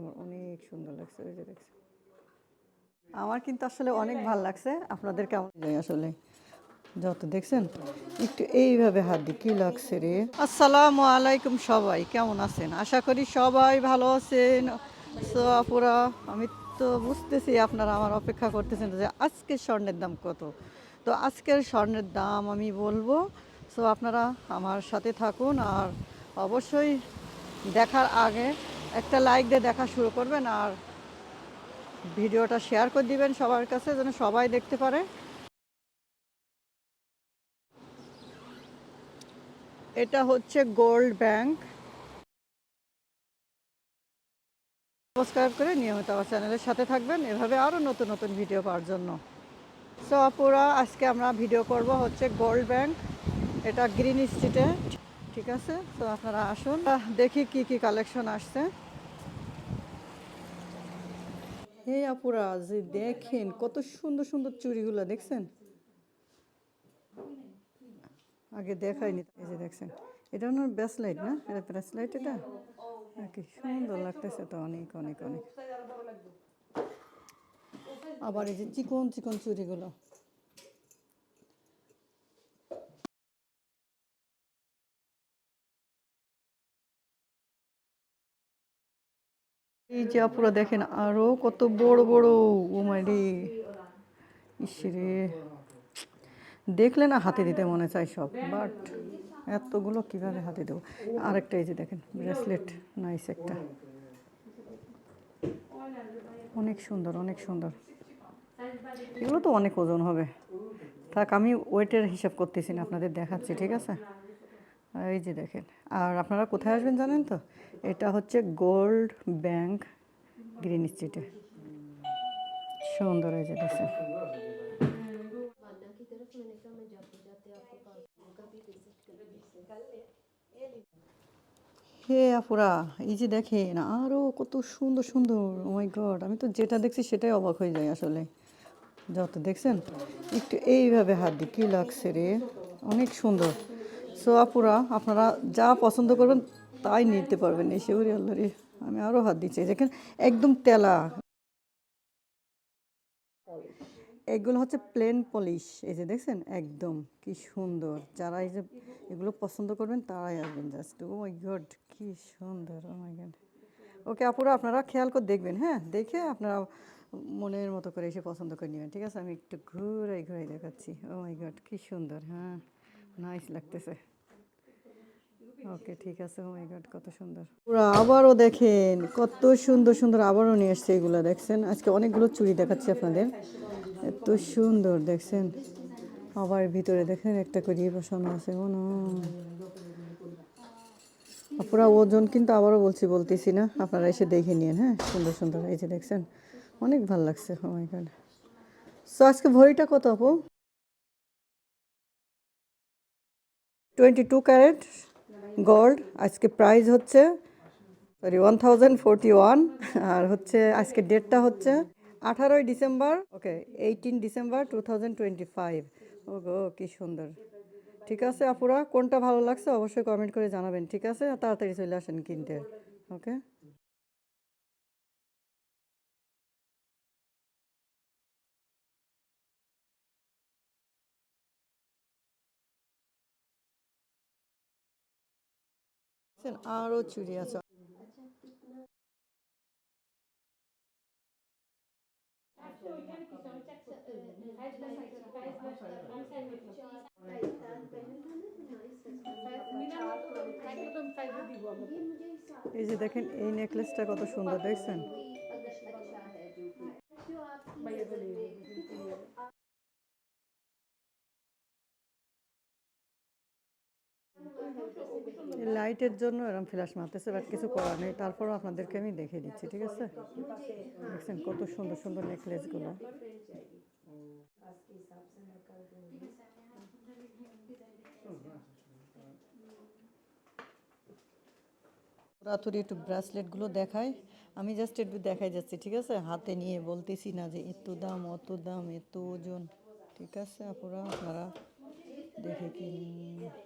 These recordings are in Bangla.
আমার অনেক সুন্দর লাগছে, ওই যে দেখছি আমার কিন্তু আসলে অনেক ভালো লাগছে, আপনাদের কেমন আসলে? যত দেখছেন, একটু এইভাবে হাত দিই কি লাগছে রে? আসসালামু আলাইকুম সবাই, কেমন আছেন? আশা করি সবাই ভালো আছেন। সো আপুরা, আমি তো বুঝতেছি আপনারা আমার অপেক্ষা করতেছেন যে আজকের স্বর্ণের দাম কত। তো আজকের স্বর্ণের দাম আমি বলব, সো আপনারা আমার সাথে থাকুন আর অবশ্যই দেখার আগে একটা লাইক দিয়ে দেখা শুরু করবেন আর ভিডিওটা শেয়ার করে দিবেন সবার কাছে যেন সবাই দেখতে পারে। এটা হচ্ছে গোল্ড ব্যাংক সাবস্ক্রাইব করে নিয়মিত আমার চ্যানেলের সাথে থাকবেন। এভাবে আরও নতুন নতুন ভিডিও পাওয়ার জন্য। সো আপুরা, আজকে আমরা ভিডিও করব হচ্ছে গোল্ড ব্যাংক এটা গ্রিন স্ট্রিটে ঠিক আছে? তো আপনারা আসুন। দেখি কি কি কালেকশন আসছে। হে আপুরা যে দেখেন কত সুন্দর সুন্দর চুড়িগুলো দেখছেন? আগে দেখাইনি এই যে দেখছেন। এটা ওনার ব্যাসলাইট না? এটা ব্যাসলাইট এটা? হ্যাঁ, কি সুন্দর লাগতেছে তো অনেক অনেক অনেক। আবার এই যে চিকন চিকন চুড়িগুলো। এই যে আপুরা দেখেন, আরও কত বড় বড়, ও মাইরি ইসরে দেখলে না হাতে দিতে মনে চায় সব, বাট এতগুলো কীভাবে হাতে দেবো? আরেকটা এই যে দেখেন, ব্রেসলেট, নাইস একটা। অনেক সুন্দর অনেক সুন্দর। এগুলো তো অনেক ওজন হবে। থাক, আমি ওয়েটের হিসাব করতেছি না, আপনাদের দেখাচ্ছি, ঠিক আছে? এই যে দেখেন, আর আপনারা কোথায় আসবেন জানেন তো? এটা হচ্ছে গোল্ড ব্যাংক গ্রিন স্ট্রিটে। সুন্দর হয়ে যেতেছে হে আপুরা এই যে দেখেন আরও কত সুন্দর সুন্দর। oh ওমাই গড আমি তো যেটা দেখছি সেটাই অবাক হয়ে যায় আসলে। যত দেখছেন, একটু এইভাবে হাত দিই, কী লাগছে রে? অনেক সুন্দর। সো আপুরা, আপনারা যা পছন্দ করবেন তাই নিতে পারবেন এসে ওরে আল্লাহ রে আমি আরও হাত দিচ্ছি দেখেন, একদম তেলা। এগুলো হচ্ছে প্লেন পলিশ এই যে দেখছেন, একদম কি সুন্দর। যারা এই যে এগুলো পছন্দ করবেন তারাই আসবেন জাস্ট ও মাই গড কি সুন্দর ও মাই গড ওকে আপুরা, আপনারা খেয়াল করে দেখবেন হ্যাঁ দেখে আপনারা মনের মতো করে এসে পছন্দ করে নেবেন, ঠিক আছে? আমি একটু ঘুরাই ঘুরাই দেখাচ্ছি ও মাই গড কি সুন্দর হ্যাঁ। নাইস লাগতেছে। ওকে ঠিক আছে। ও মাই গড কত সুন্দর। পুরো আবারও দেখেন, কত সুন্দর সুন্দর আবারও নিয়ে এসছে এগুলো, দেখছেন? আজকে অনেকগুলো চুড়ি দেখাচ্ছি আপনাদের। এত সুন্দর, দেখছেন? আবার ভিতরে দেখেন, একটা করে বসানো আছে। ও না পুরা ওজন কিন্তু আবারও বলছি, বলতেছি না। আপনারা এসে দেখে নিন হ্যাঁ? সুন্দর সুন্দর। এই যে দেখছেন, অনেক ভালো লাগছে। ও মাই গড সো আজকে ভরিটা কত, আপু? টোয়েন্টি টু ক্যারেট গোল্ড আজকে প্রাইস হচ্ছে সরি ওয়ান ওয়ান আর হচ্ছে আজকে ডেটটা হচ্ছে আঠারোই December okay eighteen December two thousand twenty five কী সুন্দর। ঠিক আছে, আপুরা, কোনটা ভালো লাগছে অবশ্যই কমেন্ট করে জানাবেন, ঠিক আছে? তাড়াতাড়ি চলে আসেন কিনতে ওকে আরও চুরি আছে। এই যে দেখেন এই নেকলেসটা কত সুন্দর দেখছেন? লাইটের জন্য এরকম ফ্ল্যাশ মারতেছে বাট কিছু করার নেই। তারপরও আপনাদেরকে আমি দেখে দিচ্ছি, ঠিক আছে? দেখছেন কত সুন্দর সুন্দর নেকলেসগুলো রাতুরি একটু ব্রাসলেটগুলো দেখাই। আমি জাস্ট একটু দেখাই যাচ্ছি, ঠিক আছে? হাতে নিয়ে বলতেছি না যে এত দাম, অত দাম, এত ওজন। ঠিক আছে, আপুরা, আপনারা দেখে কিনুন।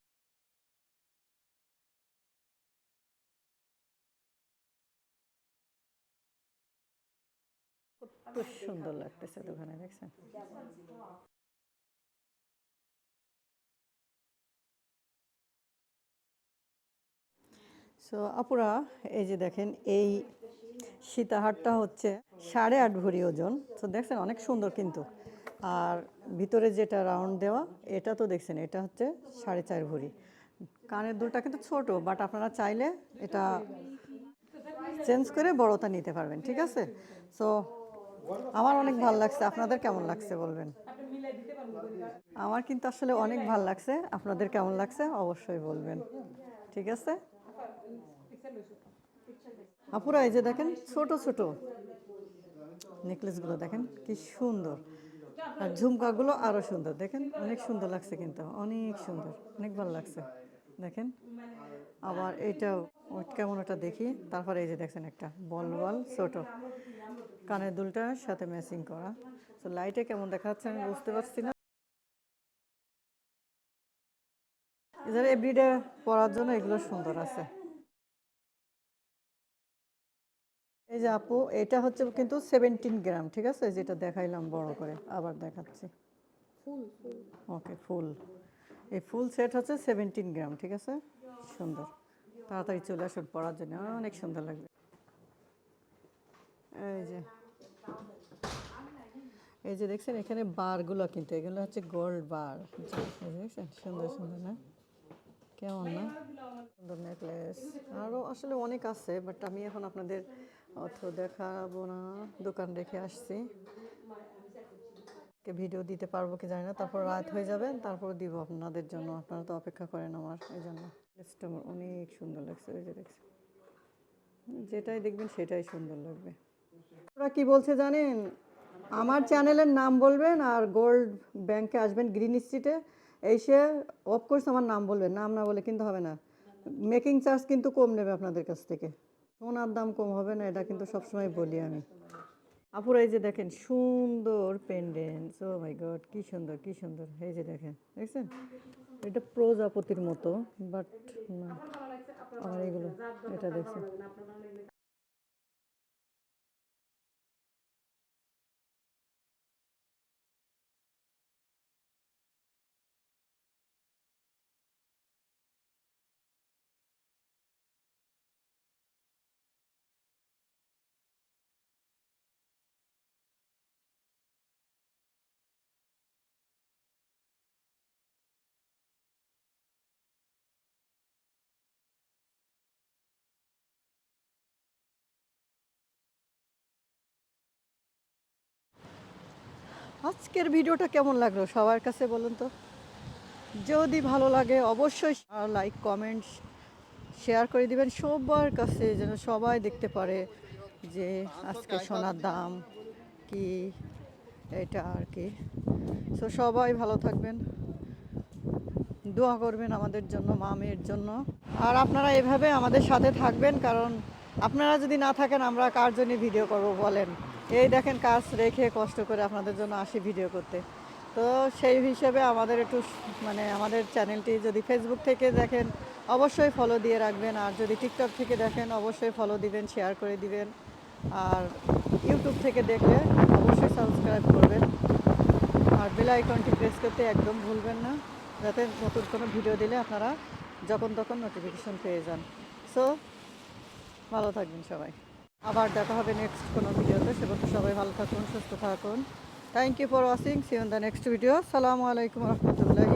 কত সুন্দর লাগতেছে দোকানে, দেখছেন? সো আপুরা, এই যে দেখেন, এই সীতাহারটা হচ্ছে সাড়ে আট ভরি ওজন। তো দেখছেন, অনেক সুন্দর কিন্তু। আর ভিতরে যেটা রাউন্ড দেওয়া, এটা তো দেখছেন, এটা হচ্ছে সাড়ে চার ভরি। কানের দুলটা কিন্তু ছোট বাট আপনারা চাইলে এটা চেঞ্জ করে বড়টা নিতে পারবেন, ঠিক আছে? সো আমার অনেক ভালো লাগছে। আপনাদের কেমন লাগছে বলবেন? আমার কিন্তু আসলে অনেক ভালো লাগছে। আপনাদের কেমন লাগছে? অবশ্যই বলবেন। ঠিক আছে? আপুরা, এই যে দেখেন, ছোট ছোট নেকলেসগুলো দেখেন, কি সুন্দর। আর ঝুমকাগুলো আরও সুন্দর। দেখেন, অনেক সুন্দর লাগছে কিন্তু। অনেক সুন্দর, অনেক ভালো লাগছে। দেখেন। আবার এইটাও ওই কেমন ওটা দেখি। তারপরে এই যে দেখছেন একটা বল বল ছোট। কানের দুলটার সাথে ম্যাচিং করা। তো লাইটে কেমন দেখা যাচ্ছে আমি বুঝতে পারছি না। এদের এভরিডে পরার জন্য এগুলো সুন্দর আছে। এই যে আপু এটা হচ্ছে কিন্তু সেভেন্টিন গ্রাম ঠিক আছে? যেটা দেখাইলাম বড় করে আবার দেখাচ্ছি। ওকে ফুল এই ফুল সেট হচ্ছে সেভেন্টিন গ্রাম, ঠিক আছে? সুন্দর। তাড়াতাড়ি চলে আসুন পড়ার জন্য অনেক সুন্দর লাগবে। এই যে এই যে দেখছেন, এখানে বারগুলো কিন্তু, এগুলো হচ্ছে গোল্ড বার দেখছেন, সুন্দর সুন্দর না? কেমন না? সুন্দর নেকলেস আরও আসলে অনেক আছে বাট আমি এখন আপনাদের অত দেখাবো না। দোকান রেখে আসছি। ভিডিও দিতে পারব কি জানি না, তারপর রাত হয়ে যাবে, তারপর দিব আপনাদের জন্য, আপনারা তো অপেক্ষা করেন আমার, এই জন্য। ড্রেসটা আমার অনেক সুন্দর লাগছে, ওই যে দেখছি যেটাই দেখবেন সেটাই সুন্দর লাগবে। ওরা কি বলছে জানেন? আমার চ্যানেলের নাম বলবেন আর গোল্ড ব্যাংকে আসবেন গ্রিন স্ট্রিটে এসে অফ কোর্স আমার নাম বলবেন, নাম না বলে কিন্তু হবে না। মেকিং চার্জ কিন্তু কম নেবে আপনাদের কাছ থেকে। সোনার দাম কম হবে না, এটা কিন্তু সবসময় বলি আমি। আপুরা এই যে দেখেন, সুন্দর পেন্ডেন্টস ও মাই গড কি সুন্দর কি সুন্দর। এই যে দেখেন, দেখছেন? এটা প্রজাপতির মতো বাট আর এগুলো, এটা দেখছেন? আজকের ভিডিওটা কেমন লাগল? সবার কাছে বলুন তো। যদি ভালো লাগে অবশ্যই লাইক কমেন্ট শেয়ার করে দিবেন। সবার কাছে যেন সবাই দেখতে পারে যে আজকে সোনার দাম কি, এটা আর কি। তো সবাই ভালো থাকবেন। দোয়া করবেন আমাদের জন্য, মা মেয়ের জন্য। আর আপনারা এভাবে আমাদের সাথে থাকবেন, কারণ আপনারা যদি না থাকেন, আমরা কার জন্য ভিডিও করব বলেন? এই দেখেন কাজ রেখে কষ্ট করে আপনাদের জন্য আসি ভিডিও করতে। তো সেই হিসেবে আমাদের একটু মানে আমাদের চ্যানেলটি যদি ফেসবুক থেকে দেখেন, অবশ্যই ফলো দিয়ে রাখবেন। আর যদি টিকটক থেকে দেখেন, অবশ্যই ফলো দিবেন শেয়ার করে দিবেন। আর ইউটিউব থেকে দেখলে অবশ্যই সাবস্ক্রাইব করবেন। আর বেল আইকনটি প্রেস করতে একদম ভুলবেন না, যাতে নতুন কোনো ভিডিও দিলে আপনারা যখন তখন নোটিফিকেশন পেয়ে যান। সো ভালো থাকবেন সবাই। আবার দেখা হবে নেক্সট কোনো ভিডিওতে সে পর্যন্ত সবাই ভালো থাকুন, সুস্থ থাকুন। Thank you for watching see on the next video সালামু আলাইকুম রহমতুল্লাহ।